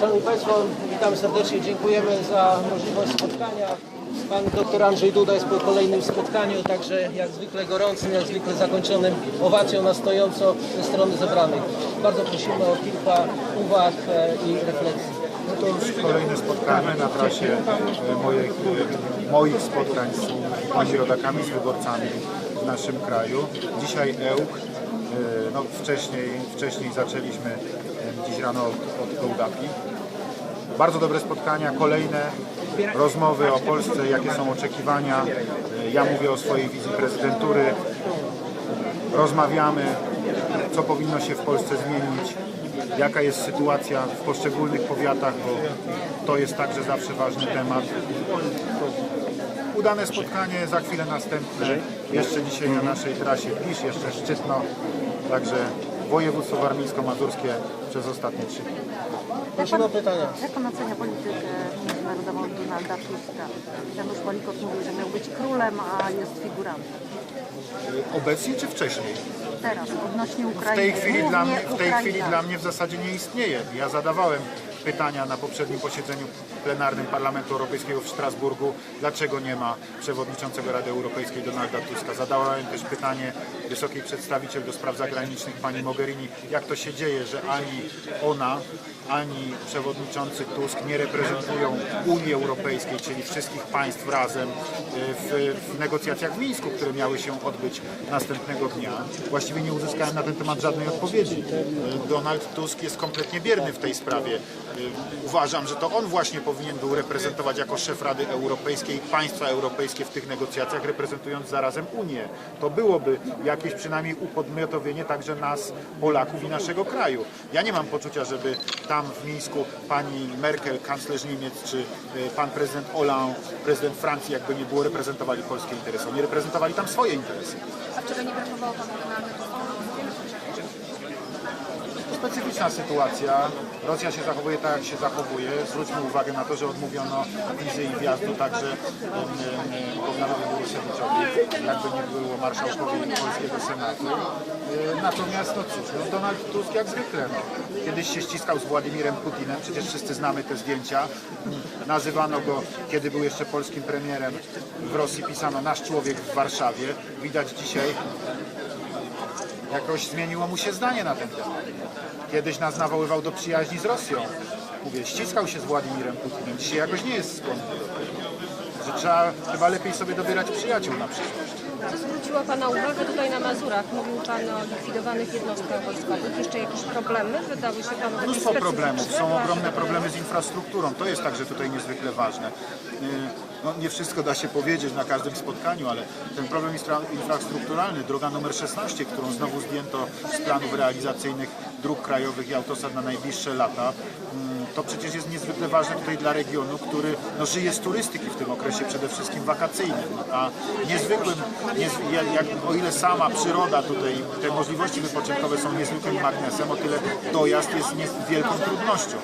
Szanowni Państwo, witam serdecznie, dziękujemy za możliwość spotkania. Pan dr Andrzej Duda jest po kolejnym spotkaniu, także jak zwykle gorącym, jak zwykle zakończonym owacją na stojąco ze strony zebranych. Bardzo prosimy o kilka uwag e, i refleksji. No to już kolejne spotkanie na trasie e, moich, e, moich spotkań z rodakami, z wyborcami w naszym kraju. Dzisiaj EUK, e, no wcześniej, wcześniej zaczęliśmy dziś rano od, od. Bardzo dobre spotkania, kolejne rozmowy o Polsce, jakie są oczekiwania. Ja mówię o swojej wizji prezydentury. Rozmawiamy, co powinno się w Polsce zmienić, jaka jest sytuacja w poszczególnych powiatach, bo to jest także zawsze ważny temat. Udane spotkanie, za chwilę następne. Jeszcze dzisiaj na naszej trasie Pisz, jeszcze Szczytno, także województwo warmińsko-mazurskie przez ostatnie trzy dni. Prosimy o pytania. Jak pan ocenia politykę międzynarodową Donalda Tuska? Janusz Palikot mówił, że miał być królem, a jest figurantem. Obecnie czy wcześniej? Teraz, odnośnie W Ukrainy. tej chwili, dla mnie, w tej chwili dla mnie w zasadzie nie istnieje. Ja zadawałem pytania na poprzednim posiedzeniu plenarnym Parlamentu Europejskiego w Strasburgu, dlaczego nie ma przewodniczącego Rady Europejskiej Donalda Tuska. Zadałem też pytanie wysokiej przedstawiciel do spraw zagranicznych pani Mogherini, jak to się dzieje, że ani ona, ani przewodniczący Tusk nie reprezentują Unii Europejskiej, czyli wszystkich państw razem y, w, w negocjacjach w Mińsku, które miały się odbyć następnego dnia. Właściwie nie uzyskałem na ten temat żadnej odpowiedzi. Y, Donald Tusk jest kompletnie bierny w tej sprawie. Y, Uważam, że to on właśnie powinien był reprezentować jako szef Rady Europejskiej państwa europejskie w tych negocjacjach, reprezentując zarazem Unię. To byłoby jakieś przynajmniej upodmiotowienie także nas, Polaków i naszego kraju. Ja nie mam poczucia, żeby tam w Mińsku pani Merkel, kanclerz Niemiec, czy y, pan prezydent Hollande, prezydent Francji, jakby nie było, reprezentowali polskie interesy. Oni reprezentowali tam swoje interesy. A czego nie brakowało panu Tuska? Specyficzna sytuacja. Rosja się zachowuje tak, jak się zachowuje. Zwróćmy uwagę na to, że odmówiono wizy i wjazdu także Bogdanowi Borusewiczowi, jakby nie było marszałkowi polskiego Senatu. E, Natomiast, no cóż, no Donald Tusk jak zwykle, no, kiedyś się ściskał z Władimirem Putinem, przecież wszyscy znamy te zdjęcia. Nazywano go, kiedy był jeszcze polskim premierem, w Rosji pisano nasz człowiek w Warszawie. Widać dzisiaj, jakoś zmieniło mu się zdanie na ten temat. Kiedyś nas nawoływał do przyjaźni z Rosją. Mówię, ściskał się z Władimirem Putinem. Dzisiaj jakoś nie jest skłonny do tego. Że trzeba lepiej sobie dobierać przyjaciół na przyszłość. Co zwróciła Pana uwagę tutaj na Mazurach? Mówił Pan o likwidowanych jednostkach wojskowych. Jeszcze jakieś problemy wydały się Panu Mnóstwo problemów. Są ogromne problemy z infrastrukturą. To jest także tutaj niezwykle ważne. No, nie wszystko da się powiedzieć na każdym spotkaniu, ale ten problem infra- infrastrukturalny, droga numer 16, którą znowu zdjęto z planów realizacyjnych dróg krajowych i autostrad na najbliższe lata, mm, to przecież jest niezwykle ważne tutaj dla regionu, który no, żyje z turystyki w tym okresie przede wszystkim wakacyjnym. A niezwykłym, niezw- jak, o ile sama przyroda tutaj, te możliwości wypoczynkowe są niezwykłym magnesem, o tyle dojazd jest wielką trudnością.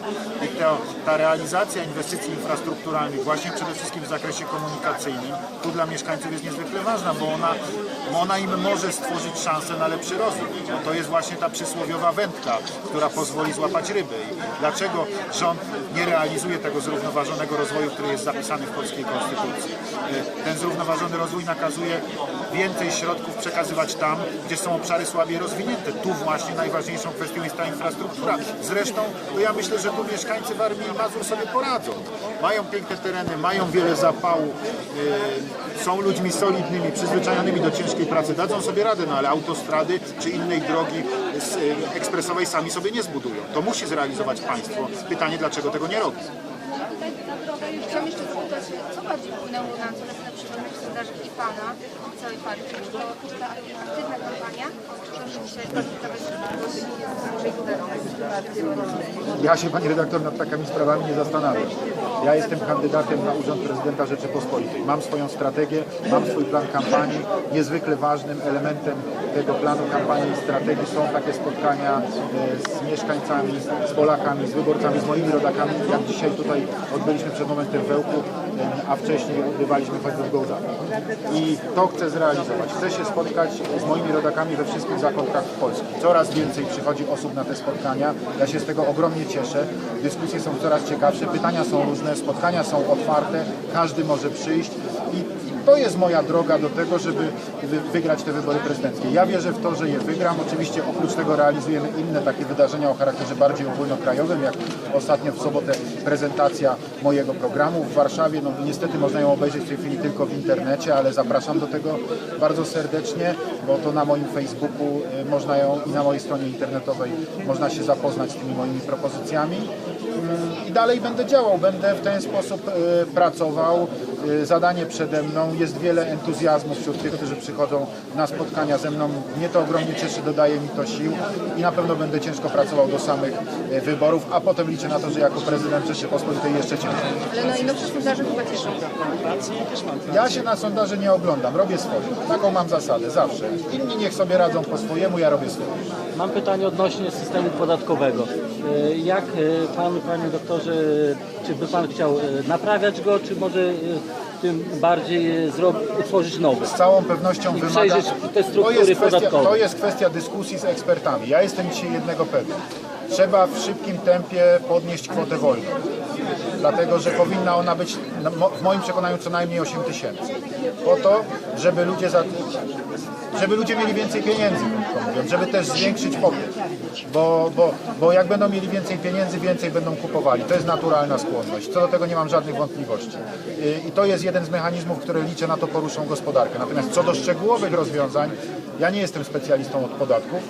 I to, ta realizacja inwestycji infrastrukturalnych właśnie przede wszystkim w zakresie komunikacyjnym tu dla mieszkańców jest niezwykle ważna, bo ona, ona im może stworzyć szansę na lepszy rozwój. Bo to jest właśnie ta przysłowiowa wędka, która pozwoli złapać ryby. I dlaczego rząd nie realizuje tego zrównoważonego rozwoju, który jest zapisany w polskiej konstytucji? Y, Ten zrównoważony rozwój nakazuje więcej środków przekazywać tam, gdzie są obszary słabiej rozwinięte. Tu właśnie najważniejszą kwestią jest ta infrastruktura. Zresztą to ja myślę, że tu mieszkańcy Warmii i Mazur sobie poradzą. Mają piękne tereny, mają wiele zapału, y, są ludźmi solidnymi, przyzwyczajonymi do ciężkiej pracy, dadzą sobie radę, no ale autostrady czy innej drogi y, ekspresowej sami sobie nie zbudują. To musi zrealizować państwo. Pytanie, dlaczego tego nie robi? Chciałam jeszcze zapytać, co bardziej wpłynęło na coraz lepszy rynek sprzedaży i Pana i całej partii? Czy to ta aktywna kampania, czy rzeczywiście konfliktowe z Ja się, pani redaktor, nad takimi sprawami nie zastanawiam. Ja jestem kandydatem na urząd prezydenta Rzeczypospolitej. Mam swoją strategię, mam swój plan kampanii. Niezwykle ważnym elementem tego planu kampanii strategii są takie spotkania e, z mieszkańcami, z Polakami, z wyborcami, z moimi rodakami, jak dzisiaj tutaj odbyliśmy przed momentem w Ełku, e, a wcześniej odbywaliśmy choćby w Gołdach. I to chcę zrealizować. Chcę się spotkać z moimi rodakami we wszystkich zakątkach Polski. Coraz więcej przychodzi osób na te spotkania. Ja się z tego ogromnie cieszę. Dyskusje są coraz ciekawsze, pytania są różne, spotkania są otwarte, każdy może przyjść i to jest moja droga do tego, żeby wy- wygrać te wybory prezydenckie. Ja wierzę w to, że je wygram. Oczywiście oprócz tego realizujemy inne takie wydarzenia o charakterze bardziej ogólnokrajowym, jak ostatnio w sobotę prezentacja mojego programu w Warszawie. No niestety można ją obejrzeć w tej chwili tylko w internecie, ale zapraszam do tego bardzo serdecznie, bo to na moim Facebooku y, można ją i na mojej stronie internetowej można się zapoznać z tymi moimi propozycjami. Mm, I dalej będę działał, będę w ten sposób y, pracował. Y, Zadanie przede mną, jest wiele entuzjazmu wśród tych, którzy przychodzą na spotkania ze mną. Mnie to ogromnie cieszy, dodaje mi to sił i na pewno będę ciężko pracował do samych y, wyborów, a potem liczę na to, że jako prezydent Rzeczypospolitej jeszcze ciężej. Ale najnowsze sondaże chyba cieszą. Ja się na sondaże nie oglądam, robię swoje. Taką mam zasadę, zawsze. Inni niech sobie radzą po swojemu, ja robię swoje. Mam pytanie odnośnie systemu podatkowego. E, Jak e, pan, panie doktorze, czy by pan chciał e, naprawiać go, czy może tym bardziej utworzyć nowy? z całą pewnością I wymaga... te struktury to, jest kwestia, podatkowe. to jest kwestia dyskusji z ekspertami. Ja jestem dzisiaj jednego pewny. Trzeba w szybkim tempie podnieść kwotę wolną. Dlatego, że powinna ona być mo- w moim przekonaniu co najmniej 8 tysięcy. Po to, żeby ludzie, za, żeby ludzie mieli więcej pieniędzy, żeby też zwiększyć popyt. Bo, bo, bo jak będą mieli więcej pieniędzy, więcej będą kupowali. To jest naturalna skłonność. Co do tego nie mam żadnych wątpliwości. Y, I to jest jeden z mechanizmów, które liczę na to poruszą gospodarkę. Natomiast co do szczegółowych rozwiązań, ja nie jestem specjalistą od podatków.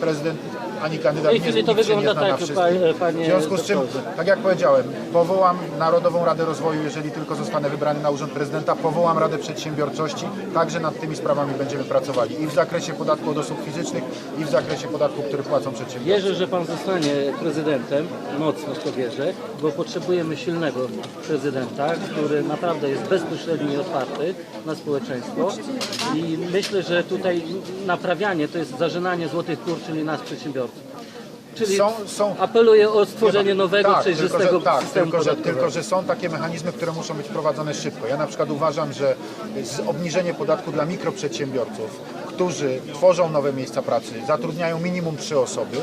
Prezydent ani kandydat tej nie, chwili to nikt się nie wygląda zna na tak, wszystkim. pa- panie W związku z czym, doktorze. tak jak powiedziałem, powołam Narodową Radę Rozwoju, jeżeli tylko zostanę wybrany na urząd prezydenta, powołam Radę Przedsiębiorczości, także nad tymi sprawami będziemy pracowali i w zakresie podatku od osób fizycznych i w zakresie podatku, który płacą przedsiębiorcy. Wierzę, że pan zostanie prezydentem, mocno w to wierzę, bo potrzebujemy silnego prezydenta, który naprawdę jest bezpośredni i otwarty na społeczeństwo i myślę, że tutaj naprawianie to jest zażynanie złotych kur, czyli nas przedsiębiorców. Czyli Są- są- apeluję o stworzenie nowego, tak, przejrzystego tylko, że, tak, systemu tylko że, tylko, że są takie mechanizmy, które muszą być wprowadzone szybko. Ja na przykład uważam, że obniżenie podatku dla mikroprzedsiębiorców, którzy tworzą nowe miejsca pracy, zatrudniają minimum trzy osoby,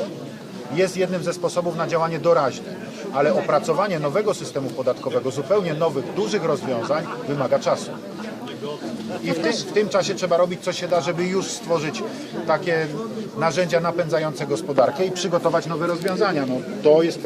jest jednym ze sposobów na działanie doraźne. Ale opracowanie nowego systemu podatkowego, zupełnie nowych, dużych rozwiązań wymaga czasu. I w tym, w tym czasie trzeba robić co się da, żeby już stworzyć takie narzędzia napędzające gospodarkę i przygotować nowe rozwiązania. No, to jest